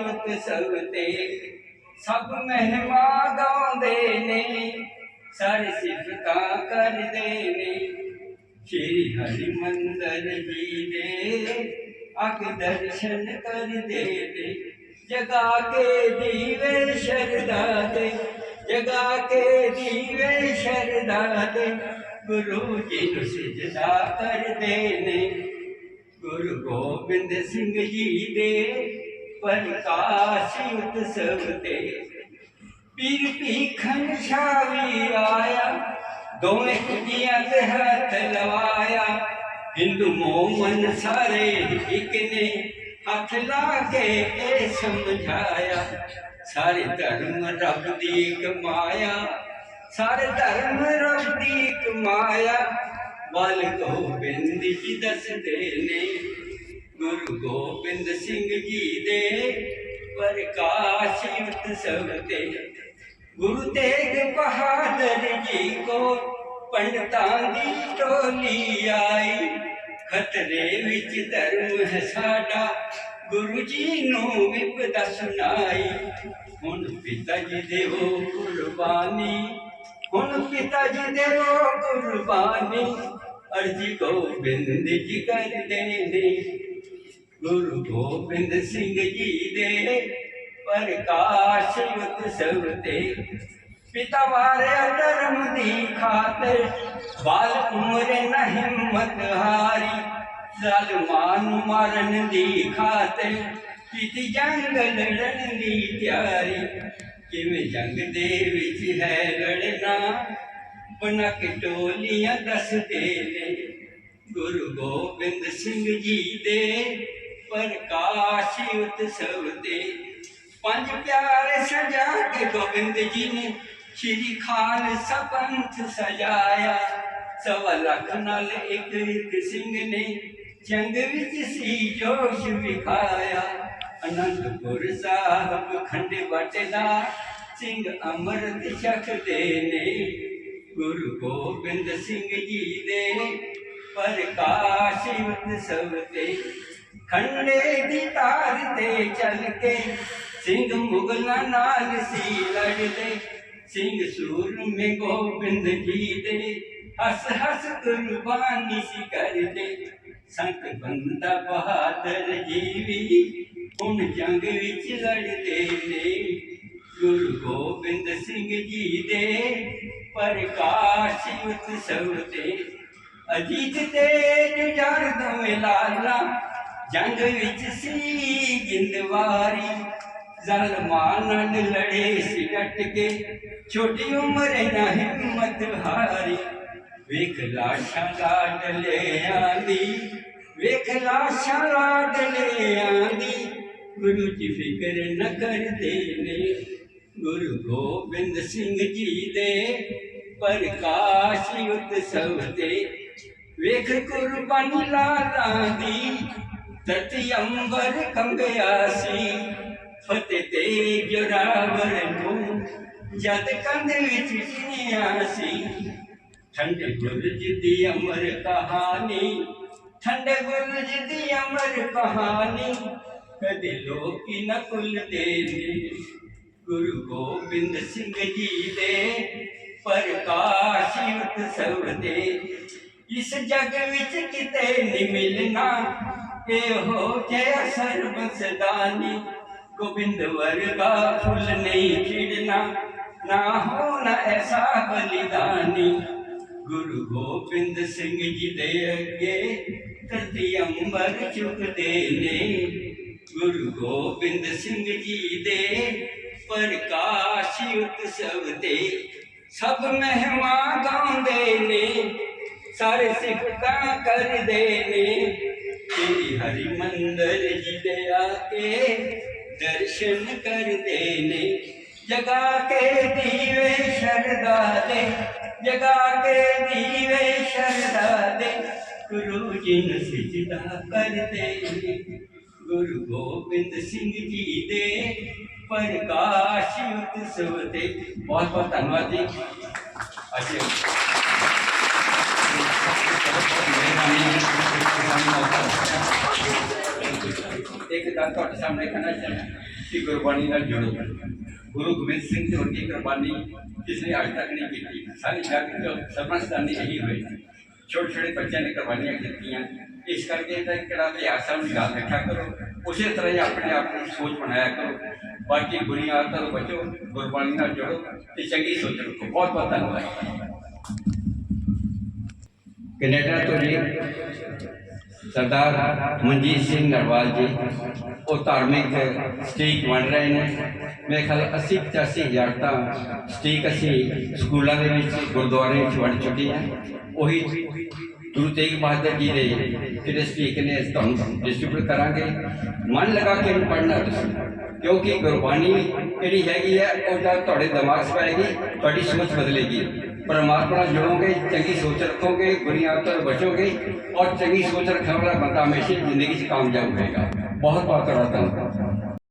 ਉਤਸਵ ਤੇ ਸਭ ਮਹਿਮਾ ਗਾਉਂਦੇ ਨੇ, ਸਾਰੇ ਸਿਫਤਾਂ ਕਰਦੇ ਨੇ। ਸ਼੍ਰੀ ਹਰਿ ਮੰਦਰ ਜੀ ਦੇ ਅਗ ਦਰਸ਼ਨ ਕਰਦੇ ਨੇ। ਜਗਾ ਕੇ ਦੀਵੇ ਸ਼ਰਦਾ ਦੇ, ਜਗਾ ਕੇ ਦੀਵੇ ਸ਼ਰਦਾ ਦੇ। ਗੁਰੂ ਜੀ ਨੂੰ ਸਜਦਾ ਕਰਦੇ ਨੇ। ਗੁਰੂ ਗੋਬਿੰਦ ਸਿੰਘ ਜੀ ਦੇ ਪ੍ਰਕਾਸ਼ ਉਤਸਵ ਤੇ ਪੀਰ ਭੀਖਨ ਛਾਵੀ ਆਇਆ ਦੋਵੇਂ ਕੁੜੀਆਂ ਤੇ ਹੱਥ ਲਵਾਇਆ ਹਿੰਦੂ ਮੋਮਨ ਸਾਰੇ ਇੱਕ ਨੇ ਹੱਥ ਲਾ ਕੇ ਇਹ ਸਮਝਾਇਆ ਸਾਰੇ ਧਰਮ ਰੱਬ ਦੀ ਇੱਕ ਮਾਇਆ ਸਾਰੇ ਧਰਮ ਰੱਬ ਦੀ ਇੱਕ ਮਾਇਆ ਬਲ ਗੋਬਿੰਦ ਜੀ ਦੱਸਦੇ ਨੇ ਗੁਰੂ ਗੋਬਿੰਦ ਸਿੰਘ ਜੀ ਦੇ ਪ੍ਰਕਾਸ਼ ਉਤਸਵ ਤੇ। ਗੁਰੂ ਤੇਗ ਬਹਾਦਰ ਜੀ ਕੋ ਪੰਡਤਾਂ ਦੀ ਟੋਲੀ ਆਈ। ਖਤਰੇ ਵਿੱਚ ਧਰਮ ਹੈ ਸਾਡਾ, ਗੁਰੂ ਜੀ ਨੂੰ ਵਿਪਦਾ ਸੁਣਾਈ ਹੁਣ ਪਿਤਾ ਜੀ ਦੇਵੋ ਕੁਰਬਾਨੀ, ਹੁਣ ਪਿਤਾ ਜੀ ਦੇਵੋ ਕੁਰਬਾਨੀ। ਅਰਜੀ ਗੋਬਿੰਦ ਜੀ ਕਰਦੇ ਨੇ ਗੁਰੂ ਗੋਬਿੰਦ ਸਿੰਘ ਜੀ ਦੇ ਪ੍ਰਕਾਸ਼ ਉਤਸਵ ਤੇ। ਪਿਤਾ ਵਾਰਿਆ ਧਰਮ ਦੀ ਖਾਤਰ ਬਾਲ ਉਮਰ ਨਾ ਹਿੰਮਤ ਹਾਰੀ। ਜ਼ਾਲਮਾਂ ਨੂੰ ਦੀ ਖਾਤਰ ਕੀਤੀ ਜੰਗ ਲੜਨ ਦੀ ਤਿਆਰੀ। ਕਿਵੇਂ ਜੰਗ ਦੇ ਵਿੱਚ ਹੈ ਲੜਨਾ ਬਣਾ ਕੇ ਟੋਲੀਆਂ ਦੱਸਦੇ ਨੇ। ਗੁਰੂ ਗੋਬਿੰਦ ਸਿੰਘ ਜੀ ਦੇ ਪ੍ਰਕਾਸ਼ ਉਤਸਵ ਤੇ। ਪੰਜ ਪਿਆਰੇ ਸਜਾ ਕੇ ਗੋਬਿੰਦ ਜੀ ਨੇ, ਸ਼੍ਰੀ ਖਾਲਸਾ ਪੰਥ ਸਜਾਇਆ। ਸਵਾ ਲੱਖ ਨਾਲ ਇੱਕ ਇੱਕ ਸਿੰਘ ਨੇ ਜੰਗ ਵਿੱਚ ਸੀ ਜੋਸ਼ ਵਿਖਾਇਆ। ਅਨੰਦਪੁਰ ਸਾਹਿਬ ਖੰਡੇ ਵਟਦਾ ਸਿੰਘ ਅੰਮ੍ਰਿਤ ਛਕਦੇ ਨੇ। ਗੁਰੂ ਗੋਬਿੰਦ ਸਿੰਘ ਜੀ ਦੇ ਪ੍ਰਕਾਸ਼ ਉਤਸਵ ਤੇ ਖੰਡੇ ਦੀ ਤਾਰ ਤੇ ਚੱਲ ਕੇ ਸਿੰਘ ਮੁਗਲਾਂ ਨਾਲ ਸੀ ਲੜਦੇ ਸਿੰਘ ਸੂਰਮੇ ਗੋਬਿੰਦ ਜੀ ਦੇ ਹੱਸ ਹੱਸ ਕੁਰਬਾਨੀ ਸੀ ਕਰਦੇ ਸੰਤ ਬੰਦਾ ਬਹਾਦਰ ਜੀਵੀ ਹੁਣ ਜੰਗ ਵਿੱਚ ਲੜਦੇ ਨੇ ਗੁਰੂ ਗੋਬਿੰਦ ਸਿੰਘ ਜੀ ਦੇ ਪ੍ਰਕਾਸ਼ ਉਤਸਵ ਤੇ ਅਜੀਤ ਤੇ ਜੁਝਾਰ ਦੋਵੇਂ ਲਾਲਾ, ਜੰਗ ਵਿੱਚ ਸੀ ਜਿੰਦਵਾਰੀ ਜ਼ਲਮਾਂ ਲੜੇ ਸੀ ਡਟ ਕੇ, ਛੋਟੀ ਉਮਰ ਨਾ ਹਿੰਮਤ ਹਾਰੀ। ਵੇਖ ਲਾਸ਼ਾਂ ਲਾਡਲੇ ਆਂਦੀ, ਵੇਖ ਲਾਸ਼ਾਂ ਲਾਡਲੇ ਆਂਦੀ। ਗੁਰੂ ਜੀ ਫਿਕਰ ਨ ਕਰਦੇ ਨੇ, ਗੁਰੂ ਗੋਬਿੰਦ ਸਿੰਘ ਜੀ ਦੇ ਪ੍ਰਕਾਸ਼ ਉਤਸਵ ਤੇ ਵੇਖ ਕੁਰਬਾਨੀ ਲਾਲਾਂ ਦੀ, ਧਰਤੀ ਅੰਬਰ ਕੰਬਿਆ ਸੀ। ਫਤਿਹ ਤੇ ਜੋਰਾਵਰ ਨੂੰ ਜਦ ਕੰਧ ਵਿੱਚ ਜਿਣਿਆ ਸੀ। ਠੰਡੇ ਬੁਰਜ ਦੀ ਅਮਰ ਕਹਾਣੀ, ਠੰਡ ਬੁਰਜ ਦੀ ਅਮਰ ਕਹਾਣੀ, ਕਦੇ ਲੋਕੀ ਨ ਭੁੱਲਦੇ ਨੇ। ਗੁਰੂ ਗੋਬਿੰਦ ਸਿੰਘ ਜੀ ਦੇ ਪ੍ਰਕਾਸ਼ ਉਤਸਵ ਦੇ ਇਸ ਜਗ ਵਿੱਚ ਕਿਤੇ ਨਹੀਂ ਮਿਲਣਾ। ਇਹੋ ਜਿਹਾ ਸਰਬਸਦਾਨੀ ਗੋਬਿੰਦ ਵਰਗਾ ਫੁੱਲ ਨਹੀਂ ਖਿੜਨਾ। ਨਾ ਹੋਣਾ ਐਸਾ ਬਲੀਦਾਨੀ। ਗੁਰੂ ਗੋਬਿੰਦ ਸਿੰਘ ਜੀ ਦੇ ਅੱਗੇ ਧਰਤੀ ਅੰਬਰ ਝੁਕਦੇ ਨੇ। ਗੁਰੂ ਗੋਬਿੰਦ ਸਿੰਘ ਜੀ ਦੇ ਪ੍ਰਕਾਸ਼ ਉਤਸਵ ਤੇ ਸਭ ਮਹਿਮਾ ਗਾਉਂਦੇ ਨੇ। ਸਾਰੇ ਸਿਫਤਾਂ ਕਰਦੇ ਨੇ ਤੇਰੀ ਹਰੀ ਮੰਦਰ ਜੀ ਦੇ ਆ ਕੇ ਦਰਸ਼ਨ ਕਰਦੇ ਨੇ ਜਗਾ ਕੇ ਦੀਵੇ ਸ਼ਰਦਾ ਦੇ ਜਗਾ ਕੇ ਦੀਵੇ ਸ਼ਰਦਾ ਦੇ ਗੁਰੂ ਜੀ ਨੂੰ ਸਜਦਾ ਕਰਦੇ ਨੇ ਗੁਰੂ ਗੋਬਿੰਦ ਸਿੰਘ ਜੀ ਦੇ ਪ੍ਰਕਾਸ਼ ਉਤਸਵ ਤੇ ਬਹੁਤ ਬਹੁਤ ਧੰਨਵਾਦ ਜੀ ਗੱਲ ਤੁਹਾਡੇ ਸਾਹਮਣੇ ਕਹਿਣਾ ਚਾਹੁੰਦਾ ਕਿ ਗੁਰਬਾਣੀ ਨਾਲ ਜੁੜੋ ਗੁਰੂ ਗੋਬਿੰਦ ਸਿੰਘ ਜੀ ਵਰਗੀ ਕੁਰਬਾਨੀ ਕਿਸੇ ਨੇ ਅੱਜ ਤੱਕ ਨਹੀਂ ਕੀਤੀ ਸਾਰੇ ਜੱਗ ਚ ਸਰਮਸਤਾਨੀ ਇਹੀ ਹੋਈ ਛੋਟੇ ਛੋਟੇ ਬੱਚਿਆਂ ਨੇ ਕੁਰਬਾਨੀਆਂ ਕੀਤੀਆਂ ਇਸ ਕਰਕੇ ਇਹਦਾ ਕਿਹੜਾ ਇਤਿਹਾਸ ਹੈ ਉਹਨੂੰ ਯਾਦ ਰੱਖਿਆ ਕਰੋ ਉਸੇ ਤਰ੍ਹਾਂ ਹੀ ਆਪਣੇ ਆਪ ਨੂੰ ਸੋਚ ਬਣਾਇਆ ਕਰੋ ਬਾਕੀ ਬੁਰੀਆਂ ਆਦਤਾਂ ਤੋਂ ਬਚੋ ਗੁਰਬਾਣੀ ਨਾਲ ਜੁੜੋ ਤੇ ਚੰਗੀ ਸੋਚ ਰੱਖੋ ਬਹੁਤ ਬਹੁਤ ਧੰਨਵਾਦ ਕੈਨੇਡਾ ਤੋਂ ਜੀ ਸਰਦਾਰ ਮਨਜੀਤ ਸਿੰਘ ਨਰਵਾਲ ਜੀ, ਉਹ ਧਾਰਮਿਕ ਸਟੀਕ ਬਣ ਰਹੇ ਨੇ। ਮੇਰੇ ਖਿਆਲ 80 85 ਹਜ਼ਾਰ ਤਾਂ ਸਟੀਕ ਅਸੀਂ ਸਕੂਲਾਂ ਦੇ ਵਿੱਚ ਗੁਰਦੁਆਰੇ ਵਿੱਚ ਵੰਡ ਚੁੱਕੇ ਹਾਂ। ਉਹੀ ਗੁਰੂ ਤੇਗ ਬਹਾਦਰ ਜੀ ਦੇ ਜਿਹੜੇ ਸਟੀਕ ਨੇ, ਅਸੀਂ ਤੁਹਾਨੂੰ ਡਿਸਟ੍ਰੀਬਿਊਟ ਕਰਾਂਗੇ। ਮਨ ਲਗਾ ਕੇ ਪੜ੍ਹਨਾ ਤੁਸੀਂ। ਕਿਉਂਕਿ ਗੁਰਬਾਣੀ ਜਿਹੜੀ ਹੈਗੀ ਹੈ ਉਹ ਜਦ ਤੁਹਾਡੇ ਦਿਮਾਗ 'ਚ ਪਏਗੀ ਤੁਹਾਡੀ ਸੋਚ ਬਦਲੇਗੀ ਪਰਮਾਤਮਾ ਨਾਲ ਜੁੜੋਗੇ ਚੰਗੀ ਸੋਚ ਰੱਖੋਗੇ ਬੁਰੀਆਂ ਆਦਤਾਂ ਤੋਂ ਬਚੋਗੇ ਔਰ ਚੰਗੀ ਸੋਚ ਰੱਖਣ ਵਾਲਾ ਬੰਦਾ ਹਮੇਸ਼ਾ ਜ਼ਿੰਦਗੀ 'ਚ ਕਾਮਯਾਬ ਹੋਏਗਾ ਬਹੁਤ ਬਹੁਤ ਤੁਹਾਡਾ ਧੰਨਵਾਦ